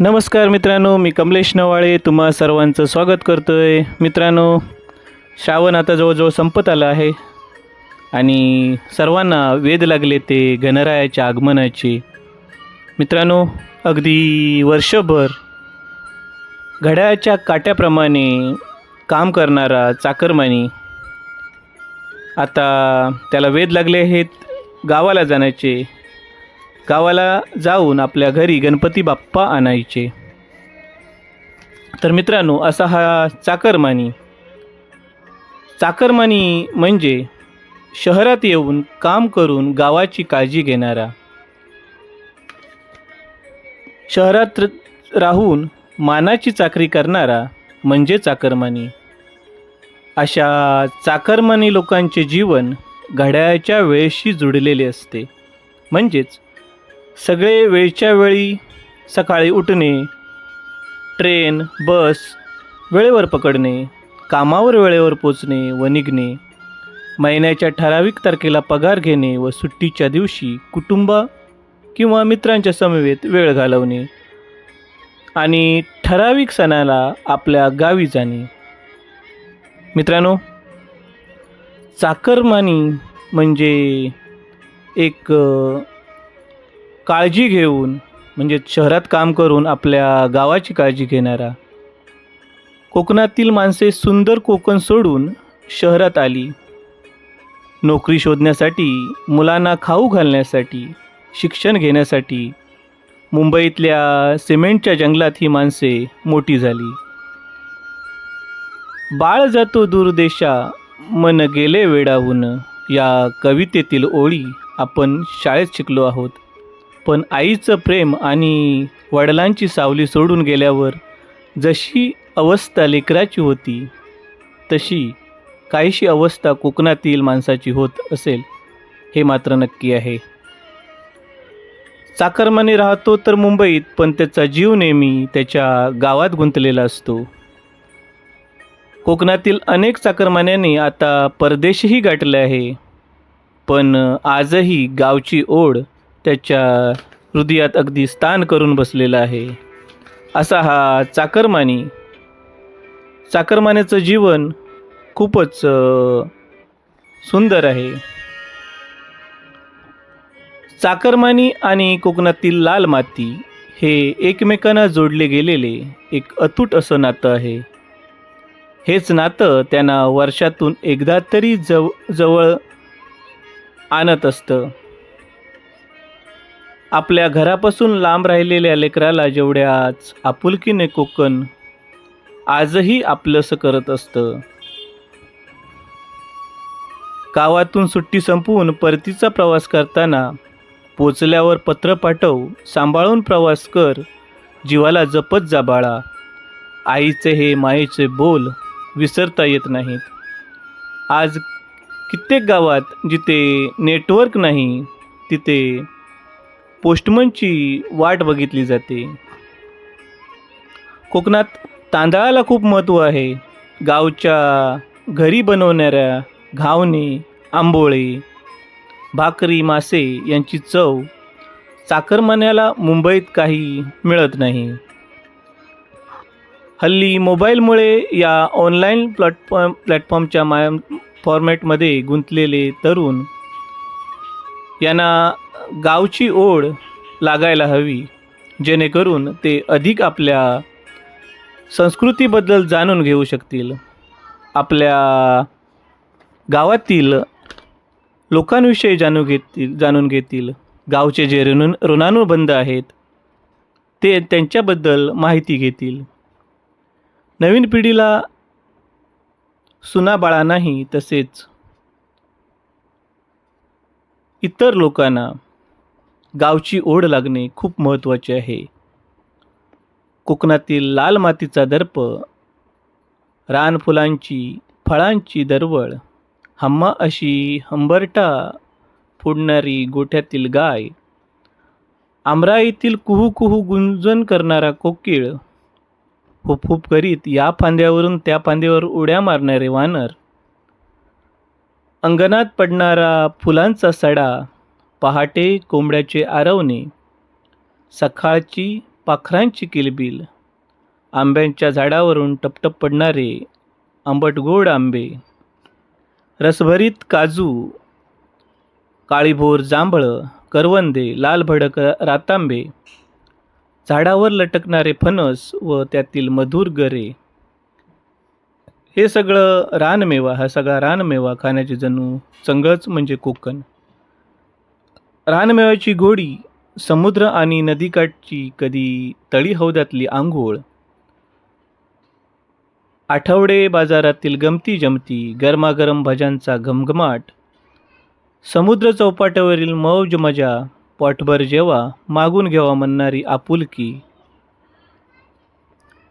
नमस्कार मित्रांनो मी कमलेश नवाळे तुम्हा सर्वांचं स्वागत करतो आहे मित्रांनो श्रावण आता जवळजवळ संपत आलं आहे आणि सर्वांना वेध लागले ते गणरायाच्या आगमनाचे. मित्रांनो अगदी वर्षभर घड्याळाच्या काट्याप्रमाणे काम करणारा चाकरमानी आता त्याला वेध लागले आहेत गावाला जाण्याचे. गावाला जाऊन आपल्या घरी गणपती बाप्पा आणायचे. तर मित्रांनो असा हा चाकरमानी. चाकरमानी म्हणजे शहरात येऊन काम करून गावाची काळजी घेणारा. शहरात राहून मानाची चाकरी करणारा म्हणजे चाकरमानी. अशा चाकरमानी लोकांचे जीवन घड्याळाच्या वेळेशी जुडलेले असते. म्हणजेच सगळे वेळच्या वेळी सकाळी उठणे ट्रेन बस वेळेवर पकडणे कामावर वेळेवर पोचणे व निघणे महिन्याच्या ठराविक तारखेला पगार घेणे व सुट्टीच्या दिवशी कुटुंब किंवा मित्रांच्या समवेत वेळ घालवणे आणि ठराविक सणाला आपल्या गावी जाणे. मित्रांनो चाकरमानी म्हणजे एक काळजी घेऊन म्हणजे शहरात काम करून आपल्या गावाची काळजी घेणारा. कोकणातील माणसे सुंदर कोकण सोडून शहरात आली. नोकरी शोधण्यासाठी मुलांना खाऊ घालण्यासाठी शिक्षण घेण्यासाठी मुंबईतल्या सिमेंटच्या जंगलात ही माणसे मोठी झाली. बाळ जातो दूरदेशा मन गेले वेडावून या कवितेतील ओळी आपण शाळेत शिकलो आहोत. पण आईचं प्रेम आणि वडिलांची सावली सोडून गेल्यावर जशी अवस्था लेकराची होती तशी काहीशी अवस्था कोकणातील माणसाची होत असेल हे मात्र नक्की आहे. चाकरमाने राहतो तर मुंबईत पण त्याचा जीव नेहमी त्याच्या गावात गुंतलेला असतो. कोकणातील अनेक चाकरमान्यांनी आता परदेशही गाठले आहे पण आजही गावची ओढ त्याच्या हृदयात अगदी स्थान करून बसलेला आहे. असा हा चाकरमानी. चाकरमान्याचं जीवन खूपच सुंदर आहे. चाकरमानी आणि कोकणातील लाल माती हे एकमेकांना जोडले गेलेले एक अतूट असं नातं आहे. हेच नातं त्यांना वर्षातून एकदा तरी जव जवळ आणत असतं. आपल्या घरापासून लांब राहिलेल्या लेकराला जेवढ्याच आपुलकीने कोकण आजही आपलंसं करत असतं. गावातून सुट्टी संपवून परतीचा प्रवास करताना पोचल्यावर पत्र पाठव सांभाळून प्रवास कर जीवाला जपत जा बाळा. आईचे हे मायेचे बोल विसरता येत नाहीत. आज कित्येक गावात जिथे नेटवर्क नाही तिथे पोस्टमनची वाट बघितली जाते. कोकणात तांदळाला खूप महत्त्व आहे. गावच्या घरी बनवणाऱ्या घावणे आंबोळे भाकरी मासे यांची चव चाकरमान्याला मुंबईत काही मिळत नाही. हल्ली मोबाईलमुळे या ऑनलाईन प्लॅटफॉर्म प्लॅटफॉर्मच्या माय फॉर्मॅटमध्ये गुंतलेले तरुण यांना गावची ओढ लागायला हवी जेणेकरून ते अधिक आपल्या संस्कृतीबद्दल जाणून घेऊ शकतील. आपल्या गावातील लोकांविषयी जाणून घेतील जाणून घेतील. गावचे जे ऋणु ऋणानुबंध आहेत ते त्यांच्याबद्दल माहिती घेतील. नवीन पिढीला सुना बाळांनाही तसेच इतर लोकांना गावची ओढ लागणे खूप महत्त्वाचे आहे. कोकणातील लाल मातीचा दर्प रानफुलांची फळांची दरवळ हम्मा अशी हंबरटा फोडणारी गोठ्यातील गाय आमराईतील कुहू कुहू गुंजन करणारा कोकिळ हुप हुप करीत या फांद्यावरून त्या फांद्यावर उड्या मारणारे वानर अंगणात पडणारा फुलांचा सडा पहाटे कोंबड्याचे आरवणे सकाळची पाखरांची किलबिल आंब्यांच्या झाडावरून टपटप पडणारे आंबट गोड आंबे रसभरीत काजू काळीभोर जांभळं करवंदे लालभडक रातांबे झाडावर लटकणारे फणस व त्यातील मधुर गरे. हे सगळं रानमेवा हा सगळा रानमेवा खाण्याची जणू चंगळच म्हणजे कोकण. रानमेव्याची गोडी समुद्र आणि नदीकाठची कधी तळी हौद्यातली आंघोळ. आठवडे बाजारातील गमती जमती गरमागरम भज्यांचा घमघमाट. समुद्र चौपाट्यावरील मौज मजा पोटभर जेवा मागून घ्यावा म्हणणारी आपुलकी.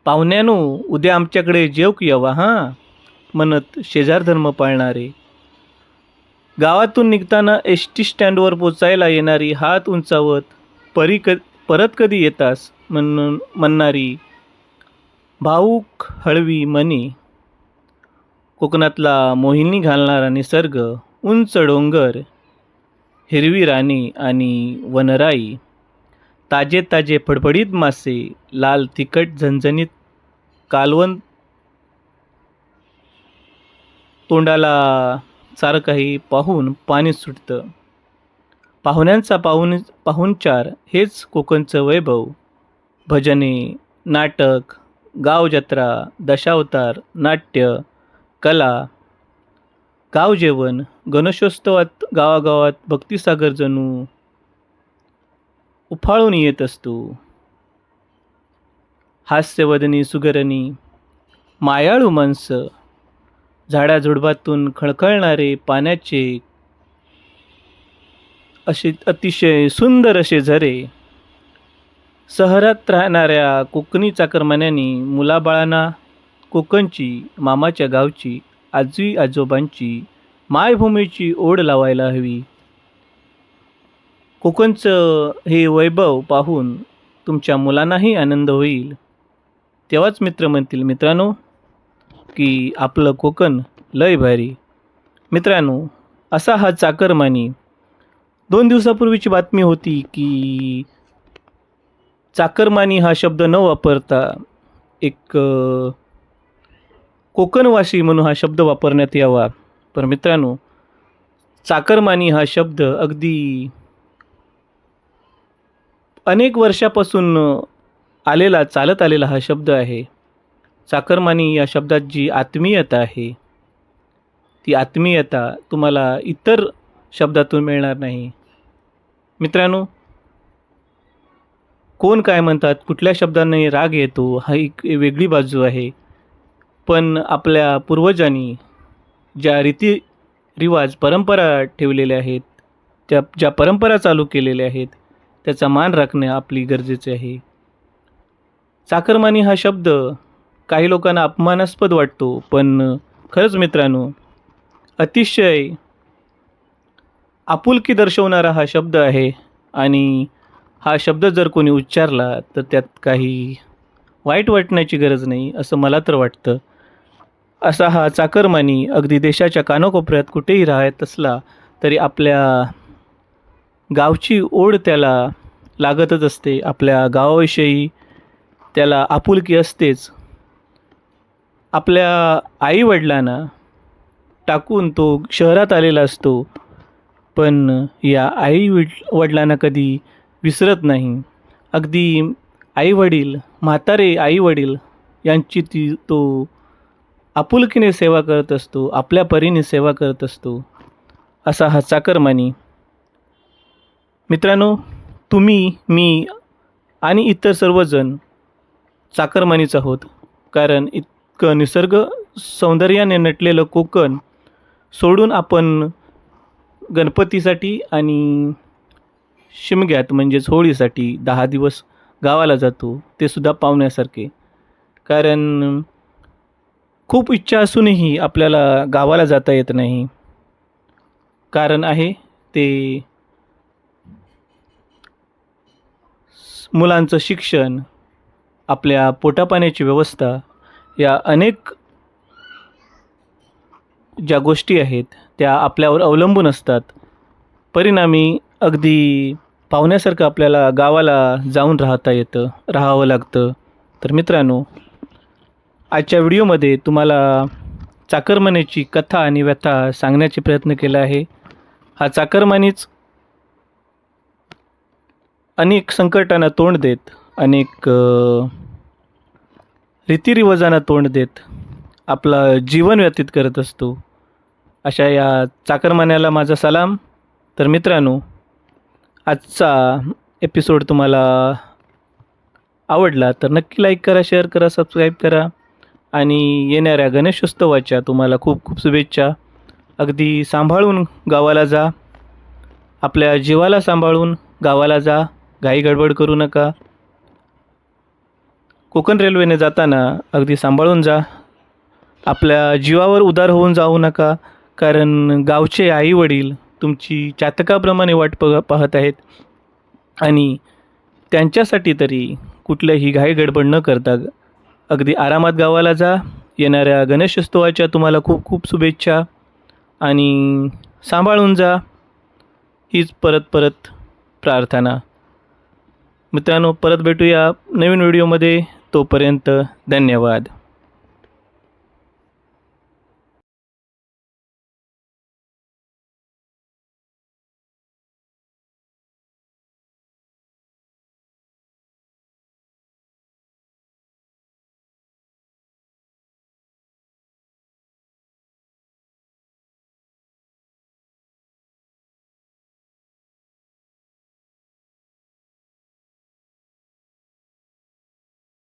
पाहुण्यानो उद्या आमच्याकडे जेवक यावा हां? म्हणत शेजार धर्म पाळणारे. गावातून निघताना एस टी स्टँडवर पोचायला येणारी हात उंचावत परी क परत कधी येतास? म्हणून म्हणणारी भाऊक हळवी मनी. कोकणातला मोहिनी घालणारा निसर्ग उंच डोंगर हिरवी राणी आणि वनराई. ताजे ताजे फडफडीत मासे लाल तिखट झणझणीत कालवण तोंडाला सारं काही पाहून पाणी सुटतं. पाहुण्यांचा पाहुण पाहुणचार हेच कोकणचं वैभव. भजने नाटक गाव जत्रा दशावतार नाट्य कला गाव जेवण गणेशोत्सवात गावागावात भक्तिसागर जणू उफाळून येत असतो. हास्यवदनी सुगरणी मायाळू माणसं झाडाझुडबातून खळखळणारे पाण्याचे असे अतिशय सुंदर असे झरे. शहरात राहणाऱ्या कोकणी चाकरमान्यांनी मुलाबाळांना कोकणची मामाच्या गावची आजी आजोबांची मायभूमीची ओढ लावायला हवी. कोकणचं हे वैभव पाहून तुमच्या मुलांनाही आनंद होईल. तेव्हाच मित्र म्हणतील मित्रांनो की आपलं कोकण लय भारी. मित्रांनो असा हा चाकरमानी. दोन दिवसापूर्वीची बातमी होती की चाकरमानी हा शब्द न वापरता एक कोकणवासी म्हणून हा शब्द वापरण्यात यावा. पण मित्रांनो चाकरमानी हा शब्द अगदी अनेक वर्षापासून आलेला चालत आलेला हा शब्द आहे. चाकरमानी या शब्दात जी आत्मीयता आहे ती आत्मीयता तुम्हाला इतर शब्दातून मिळणार नाही. मित्रांनो कोण काय म्हणतात कुठल्या शब्दांनी राग येतो हा एक वेगळी बाजू आहे. पण आपल्या पूर्वजांनी ज्या रीती रिवाज परंपरा ठेवलेल्या आहेत त्या ज्या परंपरा चालू केलेल्या आहेत त्याचा मान राखणे आपली गरजेचे आहे. चाकरमानी हा शब्द काही लोकांना अपमानास्पद वाटतो पण खरंच मित्रांनो अतिशय आपुलकी दर्शवणारा हा शब्द आहे आणि हा शब्द जर कोणी उच्चारला तर त्यात काही वाईट वाटण्याची गरज नाही असं मला तर वाटतं. असा हा चाकरमानी अगदी देशाच्या कानाकोपऱ्यात कुठेही राहत असला तरी आपल्या गावची ओढ त्याला लागतच असते. आपल्या गावाविषयी त्याला आपुलकी असतेच. आपल्या आईवडिलांना टाकून तो शहरात आलेला असतो. पण या आई वडिलांना कधी विसरत नाही. अगदी आईवडील म्हातारे आईवडील यांची ती तो आपुलकीने सेवा करत असतो आपल्या परीने सेवा करत असतो असा हा चाकरमानी मित्रांनो तुम्ही मी आणि इतर सर्वजण चाकरमानीच आहोत. कारण इतकं निसर्ग सौंदर्याने नटलेलं कोकण सोडून आपण गणपतीसाठी आणि शिमग्यात म्हणजेच होळीसाठी दहा दिवस गावाला जातो ते सुद्धा पाहुण्यासारखे. कारण खूप इच्छा असूनही आपल्याला गावाला जाता येत नाही. कारण आहे ते मुलांचं शिक्षण आपल्या पोटापाण्याची व्यवस्था या अनेक ज्या गोष्टी आहेत त्या आपल्यावर अवलंबून असतात. परिणामी अगदी पाहुण्यासारखं आपल्याला गावाला जाऊन राहता येतं राहावं लागतं. तर मित्रांनो आजच्या व्हिडिओमध्ये तुम्हाला चाकरमानीची कथा आणि व्यथा सांगण्याचे प्रयत्न केला आहे. हा चाकरमानीच अनेक संकटांना तोंड देत अनेक रीतिरिवाजांना तोंड देत आपला जीवन व्यतीत करत असतो. अशा या चाकरमान्याला माझा सलाम. तर मित्रांनो आजचा एपिसोड तुम्हाला आवडला तर नक्की लाईक करा शेअर करा सबस्क्राईब करा आणि येणाऱ्या गणेशोत्सवाच्या तुम्हाला खूप खूप शुभेच्छा. अगदी सांभाळून गावाला जा. आपल्या जीवाला सांभाळून गावाला जा. घाई गडबड करू नका. कोकण रेल्वेने जाताना अगदी सांभाळून जा. आपल्या जीवावर उदार होऊन जाऊ नका कारण गावचे आईवडील तुमची चातकाप्रमाणे वाट प पाहत आहेत. आणि त्यांच्यासाठी तरी कुठल्याही घाई गडबड न करता अगदी आरामात गावाला जा. येणाऱ्या गणेशोत्सवाच्या तुम्हाला खूप खूप शुभेच्छा. आणि सांभाळून जा. हीच परत परत प्रार्थना. मित्रांनो परत भेटूया नवीन व्हिडिओमध्ये. तोपर्यंत धन्यवाद.